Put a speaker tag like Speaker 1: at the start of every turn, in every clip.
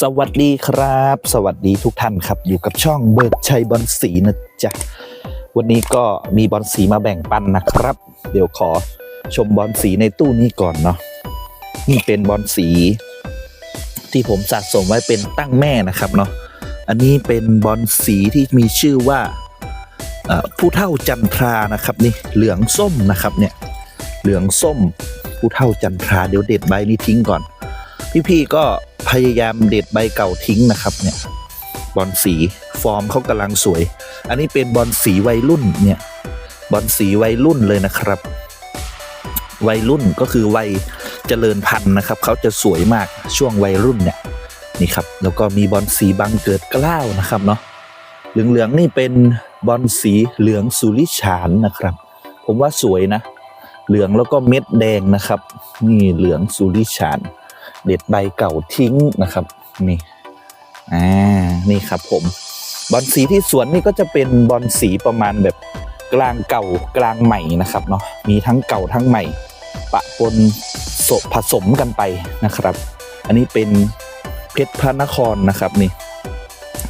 Speaker 1: สวัสดีครับ สวัสดีทุกท่านครับ อยู่กับช่องเบิร์ดชัยบอลสีนะจ๊ะ วันนี้ก็มีบอลสีมาแบ่งปันนะครับ เดี๋ยวขอชมบอลสีในตู้นี้ก่อนเนาะ นี่เป็นบอลสี ที่ผมสะสมไว้เป็นตั้งแม่นะครับเนาะ อันนี้เป็นบอลสีที่มีชื่อว่าผู้เท่าจันทรานะครับนี่เหลืองส้มนะครับเนี่ยเหลืองส้มผู้เท่าจันทราเดี๋ยวเด็ดใบนี้ทิ้งก่อน พี่ๆก็ ยายามเด็ดใบเก่าทิ้งนะครับเนี่ยบอลสีฟอร์มเขากำลังสวย อันนี้เป็นบอลสีวัยรุ่นเนี่ยบอลสีวัยรุ่นเลยนะครับ วัยรุ่นก็คือวัยเจริญพันธุ์นะครับเขาจะสวยมากช่วงวัยรุ่นเนี่ยนี่ครับแล้วก็มีบอลสีบังเกิดกล้าวนะครับเนาะเหลืองๆนี่เป็นบอลสีเหลืองสุริฉานนะครับ ผมว่าสวยนะ เหลืองแล้วก็เม็ดแดงนะครับ นี่เหลืองสุริฉาน เด็ดใบเก่าทิ้งนะครับนี่อ่านี่ครับผมบอลสีที่สวนนี่ก็จะเป็นบอลสีประมาณแบบกลางเก่ากลางใหม่นะครับเนาะมีทั้งเก่าทั้งใหม่ ปะปนสผสมกันไปนะครับ อันนี้เป็นเพชรพระนครนะครับนี่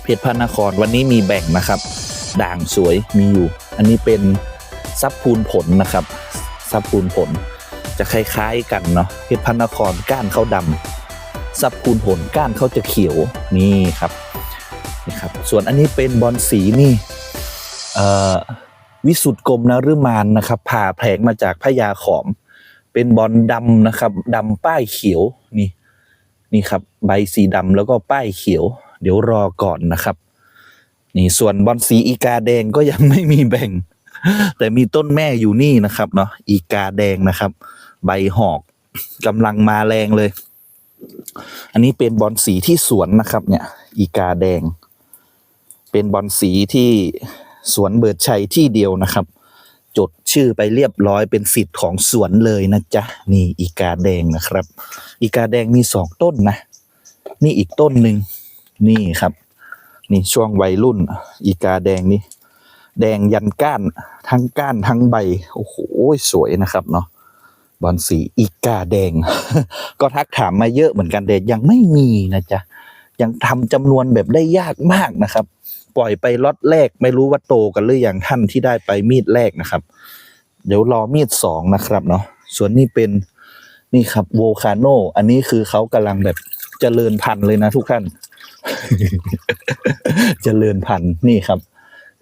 Speaker 1: เพชรพระนครวันนี้มีแบ่งนะครับ ด่างสวยมีอยู่ อันนี้เป็นซับพูนผลนะครับซับพูนผล จะคล้ายๆกันเนาะเพชรพระนครก้านเขาดำซับพูนผลก้านเขาจะเขียวนี่ครับนี่ครับ ส่วนอันนี้เป็นบอลสีนี่เอ่อวิสุทธ์กรมนฤมานนะครับผ่าแผลงมาจากพญาขอม เป็นบอลดำนะครับดำป้ายเขียวนี่นี่ครับ ใบสีดำแล้วก็ป้ายเขียว เดี๋ยวรอก่อนนะครับนี่ส่วนบอลสีอีกาแดงก็ยังไม่มีแบ่ง แต่มีต้นแม่อยู่นี่นะครับเนาะอีกาแดงนะครับ ใบหอกกำลังมาแรงเลย อันนี้เป็นบอลสีที่สวนนะครับ เนี่ย อีกาแดง เป็นบอลสีที่สวนเบิดชัยที่เดียวนะครับ จดชื่อไปเรียบร้อยเป็นสิทธิ์ของสวนเลยนะจ๊ะนี่อีกาแดงนะครับ อีกาแดงมีสองต้นนะ นี่อีกต้นหนึ่งนี่ครับ นี่ช่วงวัยรุ่น อีกาแดงนี่แดงยันก้านทั้งก้านทั้งใบ โอ้โหสวยนะครับเนาะ บอลสีอีกาแดง ก็ทักถามมาเยอะเหมือนกันแต่ยังไม่มีนะจ๊ะยังทำจำนวนแบบได้ยากมากนะครับ ปล่อยไปล็อตแรกไม่รู้ว่าโตกันหรือยังท่านที่ได้ไปมีดแรกนะครับ เดี๋ยวรอมีดสองนะครับเนาะส่วนนี้เป็นนี่ครับโวคาโนอันนี้คือเขากำลังแบบเจริญพันธุ์เลยนะทุกท่าน เจริญพันธุ์นี่ครับ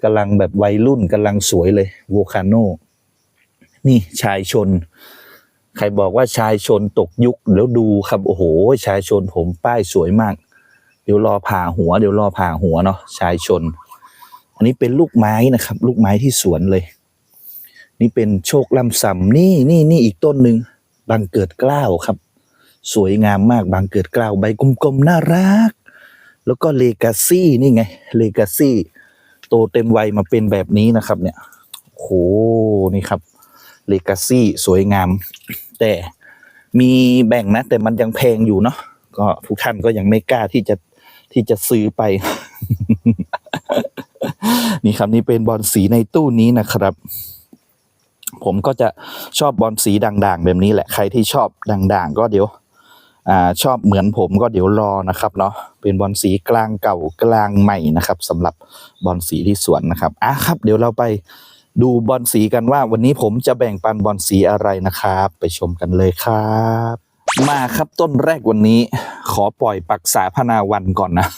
Speaker 1: กำลังแบบวัยรุ่นกำลังสวยเลยโวคาโนนี่ชายชน ใครบอกว่าชายชนตกยุคเดี๋ยวดูครับโอ้โห ชายชนผมป้ายสวยมาก เดี๋ยวรอผ่าหัว เดี๋ยวรอผ่าหัวเนาะชายชน อันนี้เป็นลูกไม้นะครับ ลูกไม้ที่สวนเลย นี่เป็นโชคลำซำนี่นี่นี่อีกต้นหนึ่งบางเกิดกล้าวครับ สวยงามมากบางเกิดกล้าวใบกลมๆน่ารัก แล้วก็เลกาซี่นี่ไงเลกาซี่โตเต็มวัยมาเป็นแบบนี้นะครับ เนี่ยโหนี่ครับ เลกาซี่สวยงาม แต่มีแบ่งนะ แต่มันยังแพงอยู่เนาะก็ทุกท่านก็ยังไม่กล้าที่จะที่จะซื้อไป นี่ครับนี่เป็นบอลสีในตู้นี้นะครับ ผมก็จะชอบบอลสีด่างๆ แบบนี้แหละใครที่ชอบด่าง ๆ ก็เดี๋ยวอ่าชอบเหมือนผมก็เดี๋ยวรอนะครับเนาะเป็นบอลสีกลางเก่ากลางใหม่นะครับสำหรับบอลสีที่สวนนะครับอะครับ เดี๋ยวเราไป ดูบอลสีกันว่าวันนี้ผมจะแบ่งปันบอลสีอะไรนะครับ ไปชมกันเลยครับ มาครับต้นแรกวันนี้ ขอปล่อยปักษาพนาวันก่อนนะ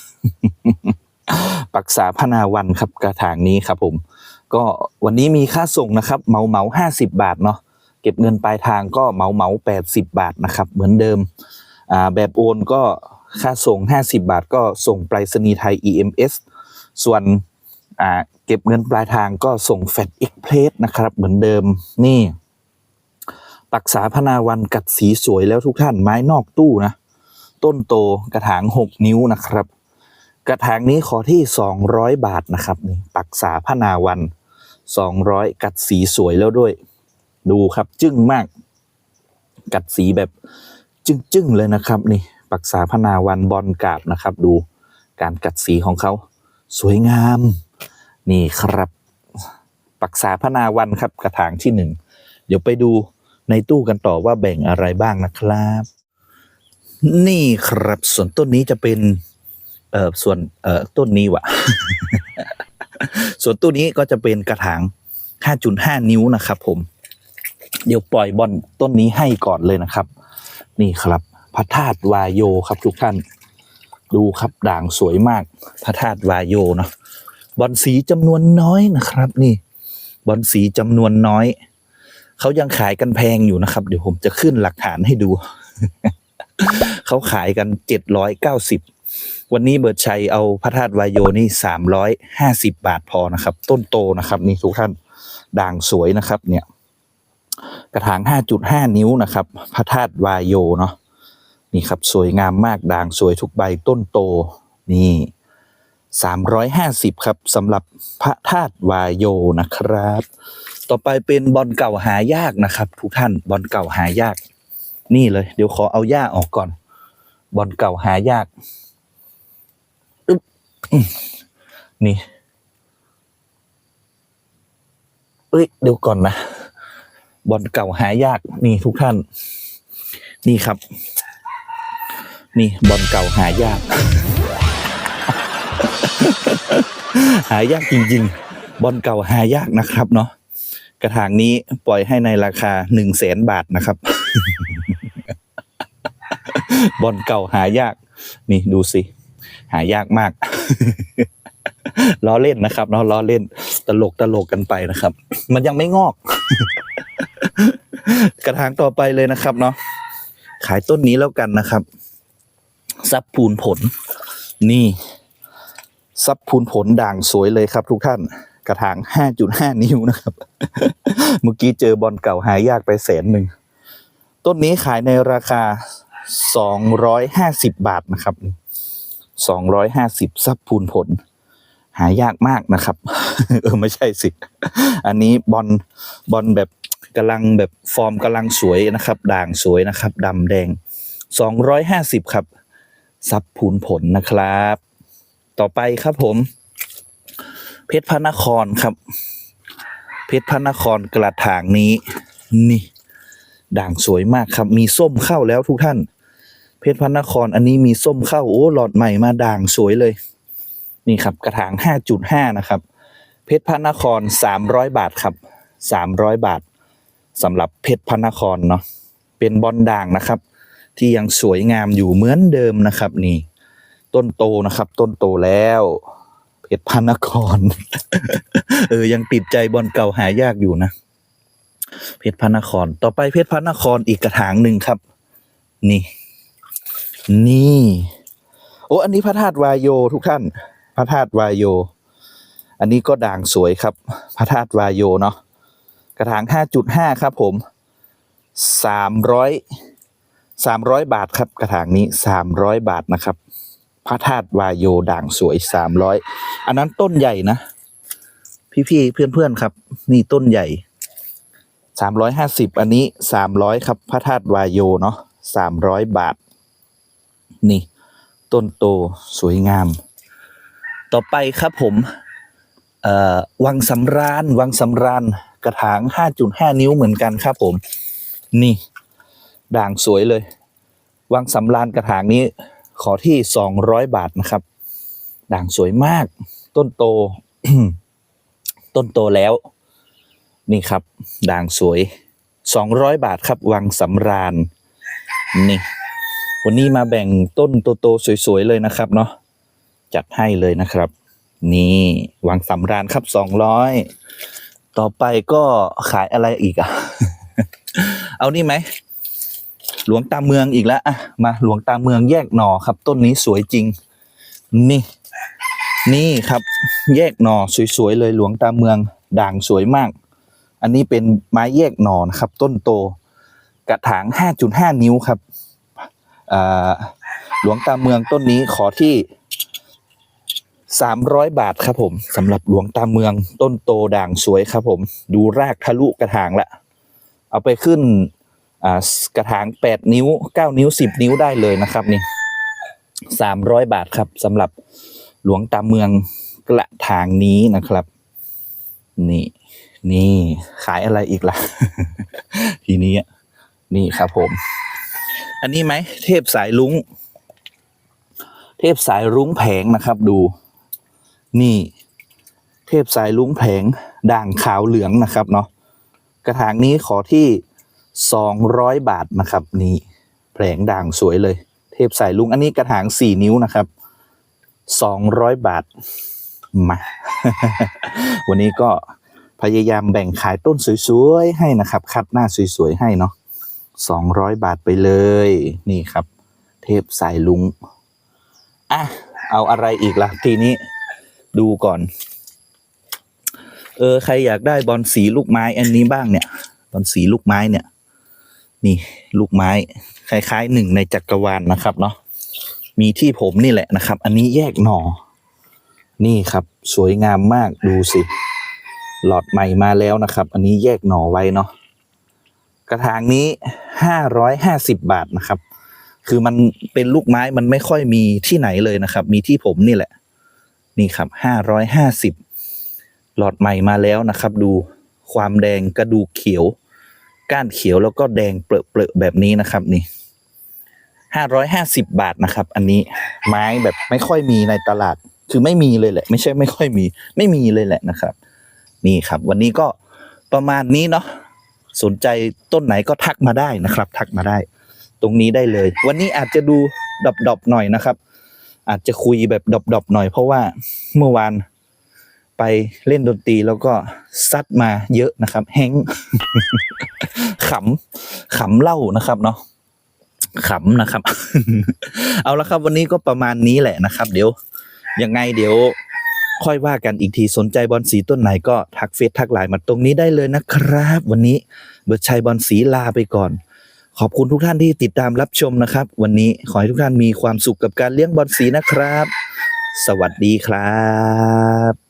Speaker 1: ปักษาพนาวันครับกระถางนี้ครับผม ก็วันนี้มีค่าส่งนะครับเหมาเหมาห้าสิบาทเนาะเก็บเงินปลายทางก็เหมาเหมาแปดสิบาทนะครับ เหมือนเดิมอ่าแบบโอนก็ค่าส่ง 50 บาทก็ส่งไปรษณีย์ไทย EMS ส่วนอ่า เก็บเงินปลายทางก็ส่งแฟดอ็กเพลสนะครับ เหมือนเดิมนี่ปักษาพนาวันกัดสีสวยแล้วทุกท่านไม้นอกตู้นะ ต้นโตกระถาง 6 นิ้วนะครับ กระถางนี้ขอที่ 200 บาทนะครับนี่ปักษาพนาวัน 200 กัดสีสวยแล้วด้วย ดูครับจึ้งมาก กัดสีแบบจึ้งๆเลยนะครับนี่ปักษาพนาวันบอลกาบนะครับ ดูการกัดสีของเขาสวยงาม นี่ครับปักษาพนาวันครับกระถางที่หนึ่งเดี๋ยวไปดูในตู้กันต่อว่าแบ่งอะไรบ้างนะครับ นี่ครับส่วนต้นนี้จะเป็นเอ่อส่วนเอ่อต้นนี้วะส่วนตู้นนี้ก็จะเป็นกระถาง 5.5 นิ้วนะครับผม เดี๋ยวปล่อยบอลต้นนี้ให้ก่อนเลยนะครับ นี่ครับ พระธาตุวายโยครับทุกท่าน ดูครับด่างสวยมาก พระธาตุวายโยเนาะ บอลสีจำนวนน้อยนะครับ นี่ บอลสีจำนวนน้อย เขายังขายกันแพงอยู่นะครับ เดี๋ยวผมจะขึ้นหลักฐานให้ดู เขาขายกันเจ็ดร้อยเก้าสิบวันนี้เบิร์ดชัยเอาพระธาตุวายโยนี่สามร้อยห้าสิบบาทพอนะครับ ต้นโตนะครับ นี่ทุกท่านด่างสวยนะครับ เนี่ย กระถางห้าจุดห้านิ้วนะครับ พระธาตุวายโยเนาะนี่ครับ สวยงามมากด่างสวยทุกใบต้นโตนี่ สามร้อยห้าสิบครับสำหรับพระธาตุวายโยนะครับ ต่อไปเป็นบอลเก่าหายากนะครับ ทุกท่านบอลเก่าหายาก นี่เลย เดี๋ยวขอเอาหญ้าออกก่อน บอลเก่าหายากอึ๊บนี่เอ้ยเดี๋ยวก่อนนะบอลเก่าหายากนี่ทุกท่าน นี่ครับ นี่บอลเก่าหายาก หายากจริง ๆ บอลเก่าหายากนะครับเนาะกระถางนี้ปล่อยให้ในราคาหนึ่งแสนบาทนะครับ บอลเก่าหายาก นี่ดูสิ หายากมากล้อเล่นนะครับเนาะล้อเล่นตลกตลกกันไปนะครับ มันยังไม่งอก กระถางต่อไปเลยนะครับ เนาะขายต้นนี้แล้วกันนะครับซับพูนผล นี่ ซับพูนผลด่างสวยเลยครับ ทุกท่านกระถาง 5.5 นิ้วนะครับ เมื่อกี้เจอบอลเก่าหายากไปแสนหนึ่ง ต้นนี้ขายในราคา 250 บาทนะครับ 250ซับพูนผล หายากมากนะครับ เออไม่ใช่สิ อันนี้บอลบอลแบบกำลังแบบฟอร์มกำลังสวยนะครับ ด่างสวยนะครับดำแดง 250 ครับซับพูนผลนะครับ ต่อไปครับผม เพชรพระนครครับ เพชรพระนครกระถางนี้ นี่ ด่างสวยมากครับ มีส้มเข้าแล้วทุกท่าน เพชรพระนครอันนี้มีส้มเข้าโอ้หลอดใหม่มาด่างสวยเลย นี่ครับ กระถาง 5.5 นะครับ เพชรพระนคร 300 บาทครับ 300 บาทสำหรับเพชรพระนครเนาะเป็นบอลด่างนะครับ ที่ยังสวยงามอยู่เหมือนเดิมนะครับนี่ ต้นโตนะครับ ต้นโตแล้วเพชรพระนคร เออ ยังติดใจบอลเก่าหายากอยู่นะ เพชรพระนคร ต่อไปเพชรพระนครอีกกระถางหนึ่งครับ นี่ นี่ โอ้อันนี้พระธาตุวายโยทุกท่าน พระธาตุวายโย อันนี้ก็ด่างสวยครับ พระธาตุวายโยเนาะ กระถาง5.5ครับ ผม300 300บาทครับ กระถางนี้300บาทนะครับ พระธาตุวายโยด่างสวย300อันนั้นต้นใหญ่นะ พี่ๆเพื่อนๆครับ นี่ต้นใหญ่350อันนี้300ครับพระธาตุวายโยเนาะ300บาท นี่ ต้นโตสวยงาม ต่อไปครับผมเอ่อวังสำราญวังสำราญกระถาง 5.5 นิ้วเหมือนกันครับผม นี่ ด่างสวยเลย วังสำราญกระถางนี้ ขอที่ 200 บาทนะครับ ด่างสวยมาก ต้นโต ต้นโตแล้ว นี่ครับ ด่างสวย 200 บาทครับ วังสำราญ นี่ วันนี้มาแบ่งต้นโตๆสวยๆเลยนะครับเนาะ จัดให้เลยนะครับ นี่วังสำราญครับ 200 ต่อไปก็ขายอะไรอีกอะเอานี่ไหม หลวงตาเมืองอีกแล้วอะมาหลวงตาเมืองแยกหน่อครับ ต้นนี้สวยจริง นี่ นี่ครับ แยกหน่อสวยๆเลยหลวงตาเมืองด่างสวยมาก อันนี้เป็นไม้แยกหน่อนะครับ ต้นโต กระถาง 5.5 นิ้วครับหลวงตาเมืองต้นนี้ขอที่ 300 บาทครับผมสำหรับหลวงตาเมืองต้นโตด่างสวยครับผม ดูรากทะลุกระถางละ เอาไปขึ้น กระถาง 8 นิ้ว 9 นิ้ว 10 นิ้วได้เลยนะครับนี่300 บาทครับสำหรับหลวงตาเมืองกระถางนี้นะครับ นี่ นี่ขายอะไรอีกล่ะ ทีนี้นี่ครับผม อันนี้ไหม เทพสายลุงเทพสายรุ้งแผงนะครับดู นี่ เทพสายลุงแผงด่างขาวเหลืองนะครับเนาะกระถางนี้ขอที่ สองร้อยบาทนะครับ นี่แผงด่างสวยเลย เทพสายลุงอันนี้กระถางสี่นิ้วนะครับสองร้อยบาทมาวันนี้ก็พยายามแบ่งขายต้นสวยๆให้นะครับ คัดหน้าสวยๆให้เนาะสองร้อยบาทไปเลย นี่ครับ เทพสายลุงอะเอาอะไรอีกล่ะ ทีนี้ดูก่อน เออ ใครอยากได้บอลสีลูกไม้อันนี้บ้างเนี่ย บอลสีลูกไม้เนี่ย นี่ลูกไม้คล้ายๆหนึ่งในจักรวาลนะครับ เนาะมีที่ผมนี่แหละนะครับ อันนี้แยกหน่อ นี่ครับ สวยงามมากดูสิ หลอดใหม่มาแล้วนะครับ อันนี้แยกหน่อไว้เนาะกระถางนี้ห้าร้อยห้าสิบบาทนะครับ คือมันเป็นลูกไม้มันไม่ค่อยมีที่ไหนเลยนะครับ มีที่ผมนี่แหละ นี่ครับห้าร้อยห้าสิบหลอดใหม่มาแล้วนะครับ ดูความแดงกระดูกเขียว ก้านเขียวแล้วก็แดงเปรอะๆแบบนี้นะครับนี่ห้าร้อยห้าสิบบาทนะครับ อันนี้ไม้แบบไม่ค่อยมีในตลาดคือไม่มีเลยแหละ ไม่ใช่ไม่ค่อยมี ไม่มีเลยแหละนะครับ นี่ครับ วันนี้ก็ประมาณนี้เนาะสนใจต้นไหนก็ทักมาได้นะครับ ทักมาได้ ตรงนี้ได้เลย วันนี้อาจจะดูดอบๆหน่อยนะครับ อาจจะคุยแบบดอบๆหน่อยเพราะว่าเมื่อวาน ไปเล่นดนตรีแล้วก็ซัดมาเยอะนะครับ แฮงขำขำเล่านะครับเนาะขำนะครับ เอาละครับวันนี้ก็ประมาณนี้แหละนะครับ เดี๋ยวยังไงเดี๋ยวค่อยว่ากันอีกทีสนใจบอลสีต้นไหนก็ทักเฟซทักไลน์มาตรงนี้ได้เลยนะครับ วันนี้เบิร์ชัยบอลสีลาไปก่อน ขอบคุณทุกท่านที่ติดตามรับชมนะครับ วันนี้ขอให้ทุกท่านมีความสุขกับการเลี้ยงบอลสีนะครับ สวัสดีครับ